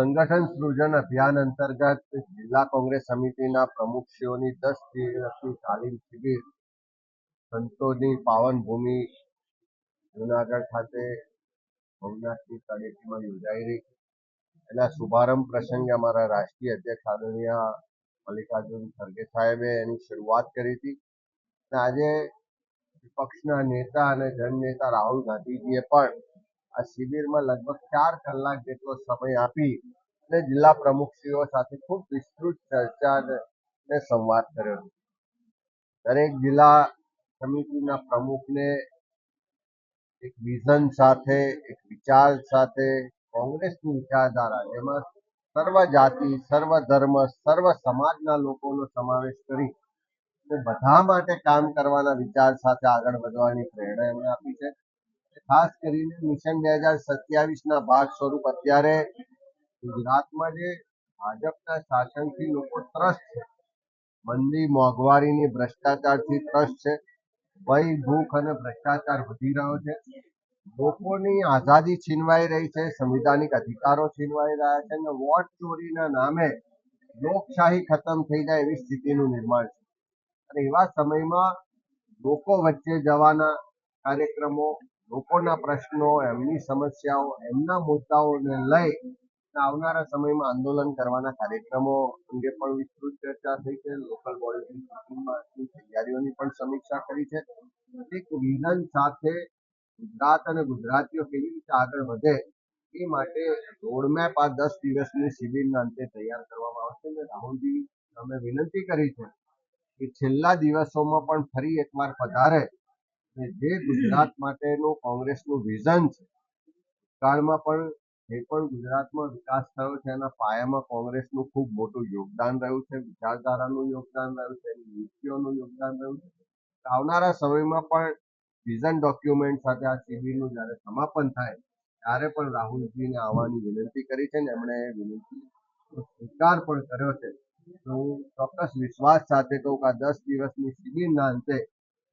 સંગઠન સૃજન અભિયાન અંતર્ગત જિલ્લા કોંગ્રેસ સમિતિના પ્રમુખશ્રીઓની દસ દિવસની તાલીમ શિબિર સંતોની પાવન ભૂમિ જુનાગઢ ખાતે ભવનાથની તળેટીમાં યોજાઈ રહી. એના શુભારંભ પ્રસંગે અમારા રાષ્ટ્રીય અધ્યક્ષ આદરણીય મલ્લિકાર્જુન ખરગે સાહેબે એની શરૂઆત કરી હતી. અને આજે વિપક્ષના નેતા અને જનનેતા રાહુલ ગાંધીજીએ પણ આ શિબિરમાં લગભગ ચાર કલાક જેટલો સમય આપી અને જિલ્લા પ્રમુખશ્રીઓ સાથે ખૂબ વિસ્તૃત ચર્ચા અને સંવાદ કર્યો. દરેક જિલ્લા સમિતિના પ્રમુખને એક વિઝન સાથે, એક વિચાર સાથે, કોંગ્રેસની વિચારધારા જેમાં સર્વ જાતિ, સર્વ ધર્મ, સર્વ સમાજના લોકોનો સમાવેશ કરી બધા માટે કામ કરવાના વિચાર સાથે આગળ વધવાની પ્રેરણા એમણે આપી છે. ખાસ કરીને મિશન બે હજાર સત્યાવીસના ભાગ સ્વરૂપ અત્યારે ગુજરાતમાં જે ભાજપના શાસનથી લોકો ત્રસ્ત છે. મંદી મોંઘવારીની ભ્રષ્ટાચારથી ત્રસ્ત છે. ભય ભૂખ અને ભ્રષ્ટાચાર વધી રહ્યો છે. લોકોની આઝાદી છીનવાઈ રહી છે. સંવિધાનિક અધિકારો છીનવાઈ રહ્યા છે અને વોટ ચોરીના નામે લોકશાહી ખતમ થઈ જાય એવી સ્થિતિનું નિર્માણ છે. અને એવા સમયમાં લોકો વચ્ચે જવાના કાર્યક્રમો લોકોના પ્રશ્નો, એમની સમસ્યાઓ, એમના મુદ્દાઓને લઈ આવનારા સમયમાં આંદોલન કરવાના કાર્યક્રમો અંગે પણ વિસ્તૃત ચર્ચા થઈ છે. લોકલ બોડીની તૈયારીઓની પણ સમીક્ષા કરી છે. એક વિઝન સાથે ગુજરાત અને ગુજરાતીઓ કેવી રીતે આગળ વધે એ માટે રોડમેપ આ દસ દિવસની શિબિરના અંતે તૈયાર કરવામાં આવશે અને રાહુલજી, અમે વિનંતી કરી છે કે છેલ્લા દિવસોમાં પણ ફરી એકવાર પધારે જે ગુજરાત માટેનું કોંગ્રેસનું વિઝન છે કાળમાં પણ જે પણ ગુજરાતમાં વિકાસ થયો છે, એના પાયામાં કોંગ્રેસનું ખૂબ મોટું યોગદાન રહ્યું છે, વિચારધારાનું યોગદાન રહ્યું છે નીતિઓનું યોગદાન રહ્યું છે. આવનારા સમયમાં પણ વિઝન ડોક્યુમેન્ટ સાથે આ શિબિરનું જ્યારે સમાપન થાય, ત્યારે પણ રાહુલજીને આવવાની વિનંતી કરી છે ને એમણે વિનંતી સ્વીકાર પણ કર્યો છે. તો હું ચોક્કસ વિશ્વાસ સાથે કહું કે આ દસ દિવસની શિબિરના અંતે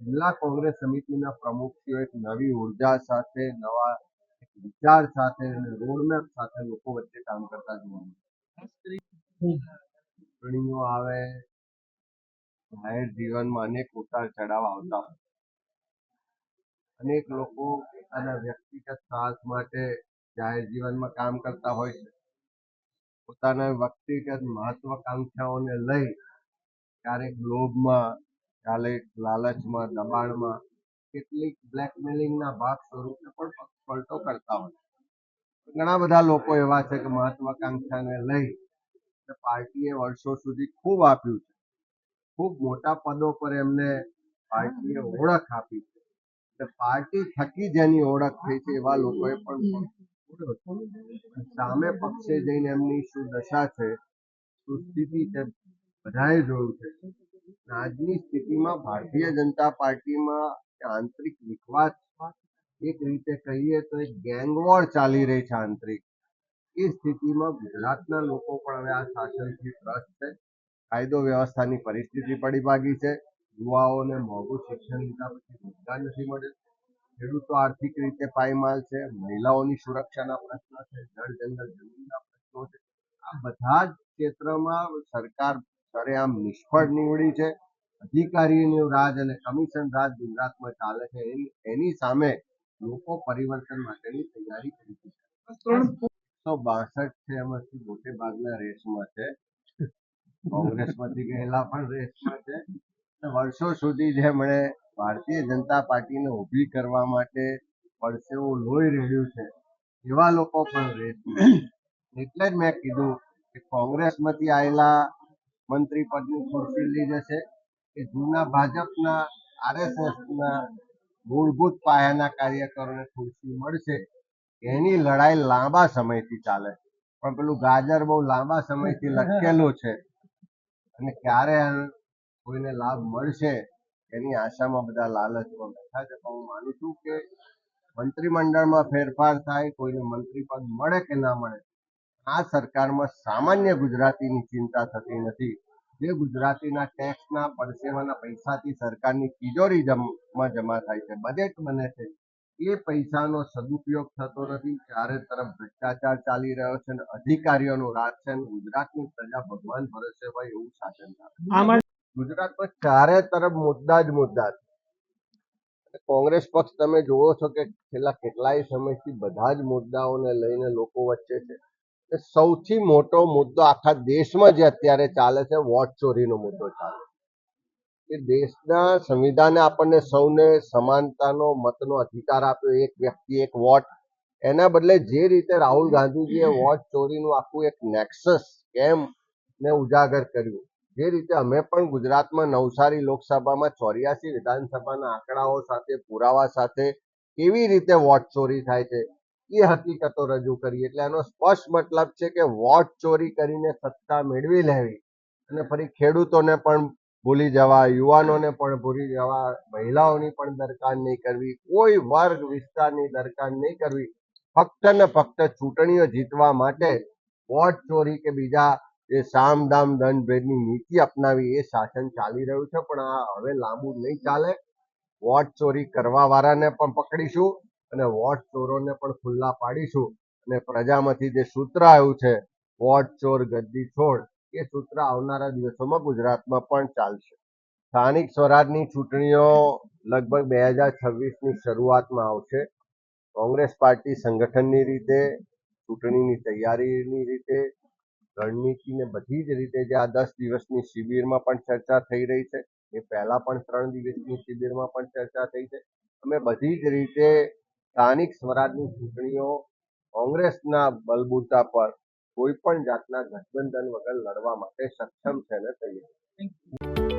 જિલ્લા કોંગ્રેસ સમિતિના પ્રમુખશ્રીઓ એક નવી ઊર્જા સાથે, નવા વિચાર સાથે અને રોડમેપ સાથે લોકો વચ્ચે કામ કરતા જોવા ચૂંટણીઓ આવે, જાહેર જીવનમાં અનેક ઉતાર ચઢાવ આવતા હોય અનેક લોકો પોતાના વ્યક્તિગત સ્વાર્થ માટે જાહેર જીવનમાં કામ કરતા હોય છે. પોતાના વ્યક્તિગત મહત્વાકાંક્ષાઓને લઈ ક્યારેક લોભમાં લાલચમાં દબાણમાં કેટલીક બ્લેકમેલિંગના ભાગ સ્વરૂપે પણ પલટો કરતા હોય ઘણા બધા લોકો એવા છે કે મહત્વાકાંક્ષાને લઈ પાર્ટીએ વર્ષો સુધી ખૂબ આપ્યું છે. ખૂબ મોટા પદો પર એમને પાર્ટીએ ઓળખ આપી છે. એટલે પાર્ટી થકી જેની ઓળખ થઈ છે એવા લોકોએ પણ સામે પક્ષે જઈને એમની શું દશા છે શું સ્થિતિ છે બધાએ જોયું છે. આજની સ્થિતિમાં ભારતીય જનતા પાર્ટીમાં આંતરિક વિખવાદ એક રીતે કહીએ તો એક ગેંગવોર ચાલી રહી છે આંતરિક. એ સ્થિતિમાં ગુજરાતના લોકો પણ હવે આ શાસનથી ત્રસ્ત છે. કાયદો વ્યવસ્થાની પરિસ્થિતિ પડી ભાગી છે. યુવાઓને મોંઘું શિક્ષણ લીધા પછી રોજગાર નથી મળ્યો. ખેડૂતો આર્થિક રીતે પાયમાલ છે. મહિલાઓની સુરક્ષાના પ્રશ્નો છે. જળ જંગલ જમીનના પ્રશ્નો છે. આ બધા જ ક્ષેત્રમાં સરકાર સરેઆમ નિષ્ફળ નીવડી છે. અધિકારીનું રાજ અને કમિશન રાજ ગુજરાતમાં ચાલે છે. એની સામે લોકો પરિવર્તન માટેની તૈયારી કરી છે. તો બાસઠ છે એમાંથી મોટે ભાગના રેસમાં છે. કોંગ્રેસમાંથી ગયેલા પણ રેસમાં છે. વર્ષો સુધી જેમણે ભારતીય જનતા પાર્ટીને ઊભી કરવા માટે પરસેવો લોહી રહ્યું છે, એવા લોકો પણ રેસમાં એટલે જ મેં કીધું કે કોંગ્રેસમાંથી આવેલા મંત્રી પદની ખુરશી લીધે છે કે જૂના ભાજપના આરએસએસના મૂળભૂત પાયાના કાર્યકરોને ખુરશી મળશે. એની લડાઈ લાંબા સમયથી ચાલે પણ પેલું ગાજર બહુ લાંબા સમયથી લટકેલું છે. અને ક્યારે કોઈને લાભ મળશે એની આશામાં બધા લાલચમાં બેઠા છે. પણ હું માનું છું કે મંત્રીમંડળમાં ફેરફાર થાય, કોઈને મંત્રી પદ મળે કે ના મળે આ સરકારમાં સામાન્ય ગુજરાતીની ચિંતા થતી નથી. જે ગુજરાતીના ટેક્સના પરસેવાના પૈસાથી સરકારની તિજોરીમાં જમા થાય છે બજેટ બને છે. એ પૈસાનો સદુપયોગ થતો નથી. ચારે તરફ ભ્રષ્ટાચાર ચાલી રહ્યો છે અને અધિકારીઓનું રાજ છે ગુજરાતની પ્રજા ભગવાન ભરોસે હોય એવું શાસન આમ ગુજરાતમાં ચારે તરફ મુદ્દા જ મુદ્દા છે. કોંગ્રેસ પક્ષ તમે જોવો છો કે છેલ્લા કેટલાય સમયથી બધા જ મુદ્દાઓને લઈને લોકો વચ્ચે છે. સૌથી મોટો મુદ્દો આખા દેશમાં જે અત્યારે ચાલે છે, વોટ ચોરીનો મુદ્દો ચાલે એ દેશના સંવિધાને આપણને સૌને સમાનતાનો, મતનો અધિકાર આપ્યો. એક વ્યક્તિ, એક વોટ. એના બદલે જે રીતે રાહુલ ગાંધીજીએ વોટ ચોરીનું આખું એક નેક્સસ કેમ ને ઉજાગર કર્યું, જે રીતે અમે પણ ગુજરાતમાં નવસારી લોકસભામાં ચોર્યાસી વિધાનસભાના આંકડાઓ સાથે, પુરાવા સાથે કેવી રીતે વોટ ચોરી થાય છે. એ હકીકતો રજૂ કરી. એટલે આનો સ્પષ્ટ મતલબ છે કે વોટ ચોરી કરીને સત્તા મેળવી લેવી અને ફરી ખેડૂતોને પણ ભૂલી જવા, યુવાનોને પણ ભૂલી જવા, મહિલાઓની પણ દરકાર નહીં કરવી, કોઈ વર્ગ વિસ્તારની દરકાર નહીં કરવી. ફક્ત ને ફક્ત ચૂંટણીઓ જીતવા માટે વોટ ચોરી કે બીજા જે સામ દામ દંડ ભેદની નીતિ અપનાવી એ શાસન ચાલી રહ્યું છે. પણ આ હવે લાંબુ નહીં ચાલે. વોટ ચોરી કરવા વાળાને પણ પકડીશું. અને વોટ ચોરોને પણ ખુલ્લા પાડીશું. અને પ્રજામાંથી જે સૂત્ર આવ્યું છે, વોટ ચોર ગદ્દી છોડ, એ સૂત્ર આવનારા દિવસોમાં ગુજરાતમાં પણ ચાલશે. સ્થાનિક સ્વરાજની ચૂંટણીઓ લગભગ બે હજાર છવ્વીસની શરૂઆતમાં આવશે. કોંગ્રેસ પાર્ટી સંગઠનની રીતે, ચૂંટણીની તૈયારીની રીતે, રણનીતિને બધી જ રીતે જે આ દસ દિવસની શિબિરમાં પણ ચર્ચા થઈ રહી છે, એ પહેલાં પણ ત્રણ દિવસની શિબિરમાં પણ ચર્ચા થઈ છે. અમે બધી જ રીતે સ્થાનિક સ્વરાજની ચૂંટણીઓ કોંગ્રેસના બલબૂતા પર કોઈ પણ જાતના ગઠબંધન વગર લડવા માટે સક્ષમ છે ને તૈયાર.